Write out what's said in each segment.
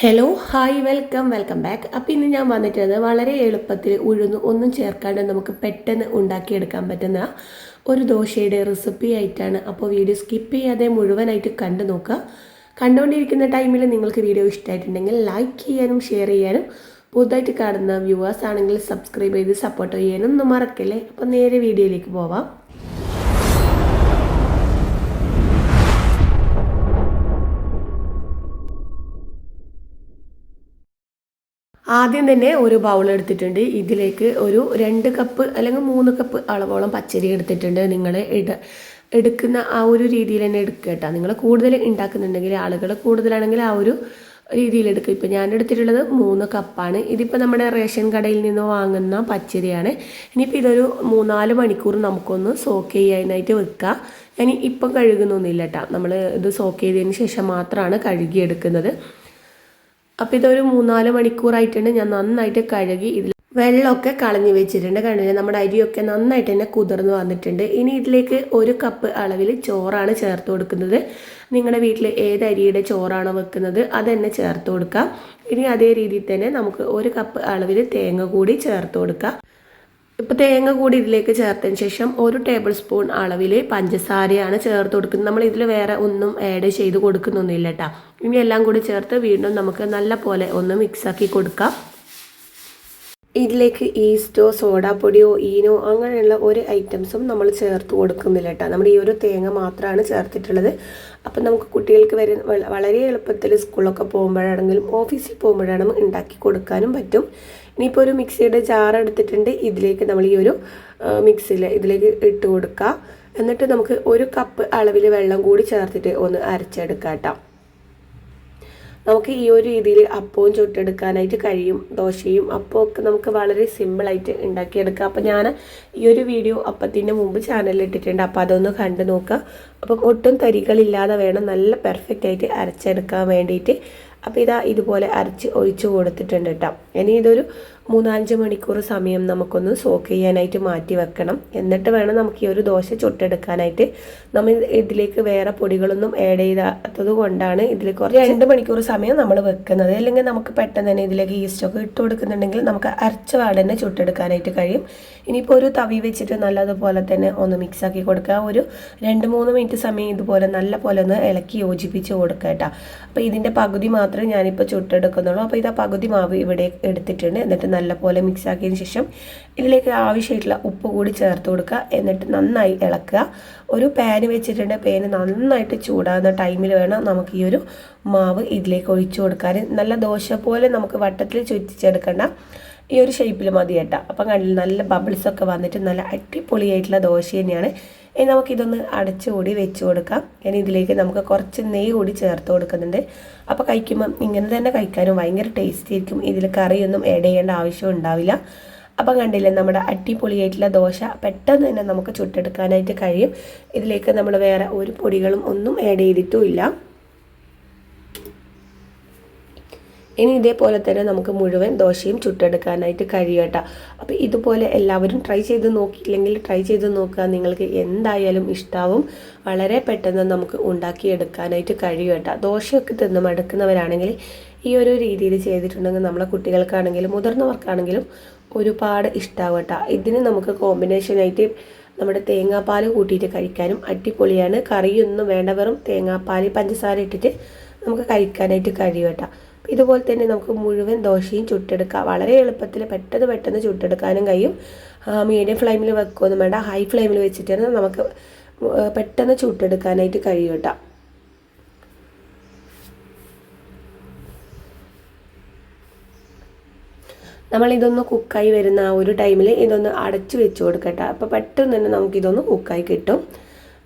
Hello hi welcome welcome back അപ്പോൾ ഇന്ന് ഞാൻ വന്നിട്ടുള്ളത് വളരെ എളുപ്പത്തിൽ ഉഴുന്ന് ഒന്നും ചേർക്കാണ്ട് നമുക്ക് പെട്ടെന്ന് ഉണ്ടാക്കിയെടുക്കാൻ പറ്റുന്ന ഒരു ദോശയുടെ റെസിപ്പി ആയിട്ടാണ്. അപ്പോൾ വീഡിയോ സ്കിപ്പ് ചെയ്യാതെ മുഴുവനായിട്ട് കണ്ടു നോക്കുക. കണ്ടുകൊണ്ടിരിക്കുന്ന ടൈമിൽ നിങ്ങൾക്ക് വീഡിയോ ഇഷ്ടമായിട്ടുണ്ടെങ്കിൽ ലൈക്ക് ചെയ്യാനും ഷെയർ ചെയ്യാനും പുതുതായിട്ട് കാണുന്ന വ്യൂവേഴ്സ് ആണെങ്കിൽ സബ്സ്ക്രൈബ് ചെയ്ത് സപ്പോർട്ട് ചെയ്യാനും ഒന്നും മറക്കല്ലേ? അപ്പോൾ നേരെ വീഡിയോയിലേക്ക് പോവാം. ആദ്യം തന്നെ ഒരു ബൗൾ എടുത്തിട്ടുണ്ട്. ഇതിലേക്ക് ഒരു രണ്ട് കപ്പ് അല്ലെങ്കിൽ മൂന്ന് കപ്പ് അളവോളം പച്ചരി എടുത്തിട്ടുണ്ട്. നിങ്ങൾ ഇട എടുക്കുന്ന ആ ഒരു രീതിയിൽ തന്നെ എടുക്കുക കേട്ടോ. നിങ്ങൾ കൂടുതൽ ഉണ്ടാക്കുന്നുണ്ടെങ്കിൽ ആളുകൾ കൂടുതലാണെങ്കിൽ ആ ഒരു രീതിയിൽ എടുക്കുക. ഇപ്പോൾ ഞാൻ എടുത്തിട്ടുള്ളത് മൂന്ന് കപ്പാണ് ഇതിപ്പോൾ നമ്മുടെ റേഷൻ കടയിൽ നിന്ന് വാങ്ങുന്ന പച്ചരിയാണ്. ഇനിയിപ്പോൾ ഇതൊരു മൂന്നാൽ മണിക്കൂർ നമുക്കൊന്ന് സോക്ക് ചെയ്യാനായിട്ട് വെക്കുക. ഞാൻ ഇപ്പം കഴുകുന്നൊന്നുമില്ല കേട്ടോ. നമ്മൾ ഇത് സോക്ക് ചെയ്തതിന് ശേഷം മാത്രമാണ് കഴുകിയെടുക്കുന്നത്. അപ്പോൾ ഇതൊരു മൂന്നാൽ മണിക്കൂറായിട്ടുണ്ട്. ഞാൻ നന്നായിട്ട് കഴുകി ഇതിൽ വെള്ളമൊക്കെ കളഞ്ഞു വെച്ചിട്ടുണ്ട്. കണ്ടില്ല? നമ്മുടെ അരിയൊക്കെ നന്നായിട്ട് തന്നെ കുതിർന്ന് വന്നിട്ടുണ്ട്. ഇനി ഇതിലേക്ക് ഒരു കപ്പ് അളവിൽ ചോറാണ് ചേർത്ത് കൊടുക്കുന്നത്. നിങ്ങളുടെ വീട്ടിൽ ഏത് അരിയുടെ ചോറാണോ വെക്കുന്നത് അത് തന്നെ ചേർത്ത് കൊടുക്കാം. ഇനി അതേ രീതിയിൽ തന്നെ നമുക്ക് ഒരു കപ്പ് അളവിൽ തേങ്ങ കൂടി ചേർത്ത് കൊടുക്കാം. ഇപ്പോൾ തേങ്ങ കൂടി ഇതിലേക്ക് ചേർത്തതിന് ശേഷം ഒരു ടേബിൾ സ്പൂൺ അളവിൽ പഞ്ചസാരയാണ് ചേർത്ത് കൊടുക്കുന്നത്. നമ്മൾ ഇതിൽ വേറെ ഒന്നും ആഡ് ചെയ്ത് കൊടുക്കുന്നൊന്നുമില്ല കേട്ടോ ഇനി എല്ലാം കൂടി ചേർത്ത് വീണ്ടും നമുക്ക് നല്ല പോലെ ഒന്ന് മിക്സാക്കി കൊടുക്കാം. ഇതിലേക്ക് ഈസ്റ്റോ സോഡാപ്പൊടിയോ ഈനോ അങ്ങനെയുള്ള ഒരു ഐറ്റംസും നമ്മൾ ചേർത്ത് കൊടുക്കുന്നില്ല കേട്ടോ. നമ്മുടെ ഈ ഒരു തേങ്ങ മാത്രമാണ് ചേർത്തിട്ടുള്ളത്. അപ്പം നമുക്ക് കുട്ടികൾക്ക് വരെ വളരെ എളുപ്പത്തിൽ സ്കൂളൊക്കെ പോകുമ്പോഴാണെങ്കിലും ഓഫീസിൽ പോകുമ്പോഴാണെങ്കിലും ഉണ്ടാക്കി കൊടുക്കാനും പറ്റും. ഇനിയിപ്പോൾ ഒരു മിക്സിയുടെ ജാർ എടുത്തിട്ടുണ്ട്. ഇതിലേക്ക് നമ്മൾ ഈ ഒരു മിക്സിയിൽ ഇതിലേക്ക് ഇട്ട് കൊടുക്കുക എന്നിട്ട് നമുക്ക് ഒരു കപ്പ് അളവിൽ വെള്ളം കൂടി ചേർത്തിട്ട് ഒന്ന് അരച്ചെടുക്കാം കേട്ടോ. നമുക്ക് ഈ ഒരു രീതിയിൽ അപ്പവും ചുട്ടെടുക്കാനായിട്ട് കഴിയും ദോശയും അപ്പവും ഒക്കെ നമുക്ക് വളരെ സിമ്പിളായിട്ട് ഉണ്ടാക്കിയെടുക്കാം. അപ്പോൾ ഞാൻ ഈ ഒരു വീഡിയോ അപ്പത്തിന്റെ മുമ്പ് ചാനലിൽ ഇട്ടിട്ടുണ്ട്. അപ്പോൾ അതൊന്ന് കണ്ടു നോക്കുക അപ്പം ഒട്ടും തരികളില്ലാതെ വേണം നല്ല പെർഫെക്റ്റ് ആയിട്ട് അരച്ചെടുക്കാൻ വേണ്ടിയിട്ട്. അപ്പോൾ ഇതാ ഇതുപോലെ അരച്ച് ഒഴിച്ചു കൊടുത്തിട്ടുണ്ട് കേട്ടോ. ഇനി ഇതൊരു മൂന്നാലഞ്ച് മണിക്കൂർ സമയം നമുക്കൊന്ന് സോക്ക് ചെയ്യാനായിട്ട് മാറ്റി വെക്കണം. എന്നിട്ട് വേണം നമുക്ക് ഈ ഒരു ദോശ ചുട്ടെടുക്കാനായിട്ട്. നമ്മൾ ഇതിലേക്ക് വേറെ പൊടികളൊന്നും ആഡ് ചെയ്താത്തത് കൊണ്ടാണ് ഇതിൽ കുറച്ച് രണ്ട് മണിക്കൂർ സമയം നമ്മൾ വെക്കുന്നത്. അല്ലെങ്കിൽ നമുക്ക് പെട്ടെന്ന് തന്നെ ഇതിലേക്ക് ഈസ്റ്റൊക്കെ ഇട്ട് കൊടുക്കുന്നുണ്ടെങ്കിൽ നമുക്ക് അരച്ച പാട് തന്നെ ചുട്ടെടുക്കാനായിട്ട് കഴിയും. ഇനിയിപ്പോൾ ഒരു തവി വെച്ചിട്ട് നല്ലതുപോലെ തന്നെ ഒന്ന് മിക്സ് ആക്കി കൊടുക്കുക. ഒരു രണ്ട് മൂന്ന് മിനിറ്റ് സമയം ഇതുപോലെ നല്ല പോലെ ഒന്ന് ഇളക്കി യോജിപ്പിച്ച് കൊടുക്കുക കേട്ടോ. അപ്പോൾ ഇതിന്റെ പകുതി മാത്രമേ ഞാനിപ്പോൾ ചുട്ടെടുക്കുന്നുള്ളൂ. അപ്പോൾ ഇത് ആ പകുതി മാവ് ഇവിടെ എടുത്തിട്ടുണ്ട്. എന്നിട്ട് നല്ല പോലെ മിക്സ് ആക്കിയതിന് ശേഷം ഇതിലേക്ക് ആവശ്യമായിട്ടുള്ള ഉപ്പ് കൂടി ചേർത്ത് കൊടുക്കുക. എന്നിട്ട് നന്നായി ഇളക്കുക. ഒരു പാന് വെച്ചിട്ടുണ്ട്. പാന് നന്നായിട്ട് ചൂടാകുന്ന ടൈമിൽ വേണം നമുക്ക് ഈ ഒരു മാവ് ഇതിലേക്ക് ഒഴിച്ചു കൊടുക്കാൻ നല്ല ദോശ പോലെ നമുക്ക് വട്ടത്തിൽ ചുറ്റിച്ചെടുക്കേണ്ട. ഈ ഒരു ഷേപ്പിൽ മതി കേട്ടോ അപ്പം കണ്ടില്ല നല്ല ബബിൾസൊക്കെ വന്നിട്ട് നല്ല അടിപൊളിയായിട്ടുള്ള ദോശ തന്നെയാണ്. ഇനി നമുക്കിതൊന്ന് അടച്ചുകൂടി വെച്ച് കൊടുക്കാം. ഇനി ഇതിലേക്ക് നമുക്ക് കുറച്ച് നെയ്യ് കൂടി ചേർത്ത് കൊടുക്കുന്നുണ്ട്. അപ്പോൾ കഴിക്കുമ്പം ഇങ്ങനെ തന്നെ കഴിക്കാനും ഭയങ്കര ടേസ്റ്റി ആയിരിക്കും. ഇതിൽ കറിയൊന്നും ആഡ് ചെയ്യേണ്ട ആവശ്യം ഉണ്ടാവില്ല. അപ്പം കണ്ടില്ലേ നമ്മുടെ അടിപൊളിയായിട്ടുള്ള ദോശ പെട്ടെന്ന് തന്നെ നമുക്ക് ചുട്ടെടുക്കാനായിട്ട് കഴിയും. ഇതിലേക്ക് നമ്മൾ വേറെ ഒരു പൊടികളും ഒന്നും ആഡ് ചെയ്തിട്ടുമില്ല ഇനി ഇതേപോലെ തന്നെ നമുക്ക് മുഴുവൻ ദോശയും ചുട്ടെടുക്കാനായിട്ട് കഴിയട്ടോ അപ്പോൾ ഇതുപോലെ എല്ലാവരും ട്രൈ ചെയ്ത് നോക്കിയില്ലെങ്കിൽ ട്രൈ ചെയ്ത് നോക്കുക. നിങ്ങൾക്ക് എന്തായാലും ഇഷ്ടാവും. വളരെ പെട്ടെന്ന് നമുക്ക് ഉണ്ടാക്കിയെടുക്കാനായിട്ട് കഴിയട്ടോ ദോശയൊക്കെ തിന്ന് മടുക്കുന്നവരാണെങ്കിൽ ഈ ഒരു രീതിയിൽ ചെയ്തിട്ടുണ്ടെങ്കിൽ നമ്മളെ കുട്ടികൾക്കാണെങ്കിലും മുതിർന്നവർക്കാണെങ്കിലും ഒരുപാട് ഇഷ്ടാവട്ടെ ഇതിന് നമുക്ക് കോമ്പിനേഷനായിട്ട് നമ്മുടെ തേങ്ങാപ്പാൽ കൂട്ടിയിട്ട് കഴിക്കാനും അടിപൊളിയാണ്. കറിയൊന്നും വേണ്ട വെറും തേങ്ങാപ്പാൽ പഞ്ചസാര ഇട്ടിട്ട് നമുക്ക് കഴിക്കാനായിട്ട് കഴിയും കേട്ടോ. ഇതുപോലെ തന്നെ നമുക്ക് മുഴുവൻ ദോശയും ചുട്ടെടുക്കാം. വളരെ എളുപ്പത്തിൽ പെട്ടെന്ന് പെട്ടെന്ന് ചുട്ടെടുക്കാനും കഴിയും. മീഡിയം ഫ്ലെയിമിൽ വെക്കുകയൊന്നും വേണ്ട. ഹൈ ഫ്ലെയിമിൽ വെച്ചിട്ടാണ് നമുക്ക് പെട്ടെന്ന് ചുട്ടെടുക്കാനായിട്ട് കഴിയും കേട്ടോ. നമ്മൾ ഇതൊന്ന് കുക്കായി വരുന്ന ആ ഒരു ടൈമിൽ ഇതൊന്ന് അടച്ചു വെച്ച് കൊടുക്കട്ടെ അപ്പോൾ പെട്ടെന്ന് തന്നെ നമുക്കിതൊന്ന് കുക്കായി കിട്ടും.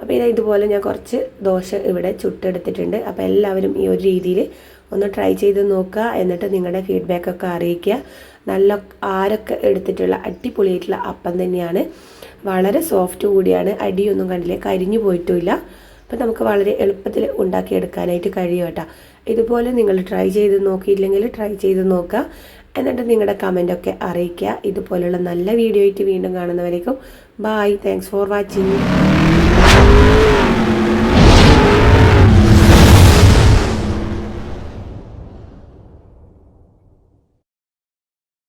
അപ്പോൾ ഇത് ഇതുപോലെ ഞാൻ കുറച്ച് ദോശ ഇവിടെ ചുട്ടെടുത്തിട്ടുണ്ട്. അപ്പോൾ എല്ലാവരും ഈ ഒരു രീതിയിൽ ഒന്ന് ട്രൈ ചെയ്ത് നോക്കുക. എന്നിട്ട് നിങ്ങളുടെ ഫീഡ്ബാക്ക് ഒക്കെ അറിയിക്കുക. നല്ല ആരൊക്കെ എടുത്തിട്ടുള്ള അടിപൊളിയായിട്ടുള്ള അപ്പം തന്നെയാണ്. വളരെ സോഫ്റ്റ് കൂടിയാണ്. അടിയൊന്നും കണ്ടില്ല? കരിഞ്ഞു പോയിട്ടുമില്ല. അപ്പം നമുക്ക് വളരെ എളുപ്പത്തിൽ ഉണ്ടാക്കിയെടുക്കാനായിട്ട് കഴിയും കേട്ടോ. ഇതുപോലെ നിങ്ങൾ ട്രൈ ചെയ്ത് നോക്കിയില്ലെങ്കിൽ ട്രൈ ചെയ്ത് നോക്കുക. എന്നിട്ട് നിങ്ങളുടെ കമന്റൊക്കെ അറിയിക്കുക. ഇതുപോലെയുള്ള നല്ല വീഡിയോ ആയിട്ട് വീണ്ടും കാണുന്നവരേക്കും ബായ് താങ്ക്സ് ഫോർ വാച്ചിങ്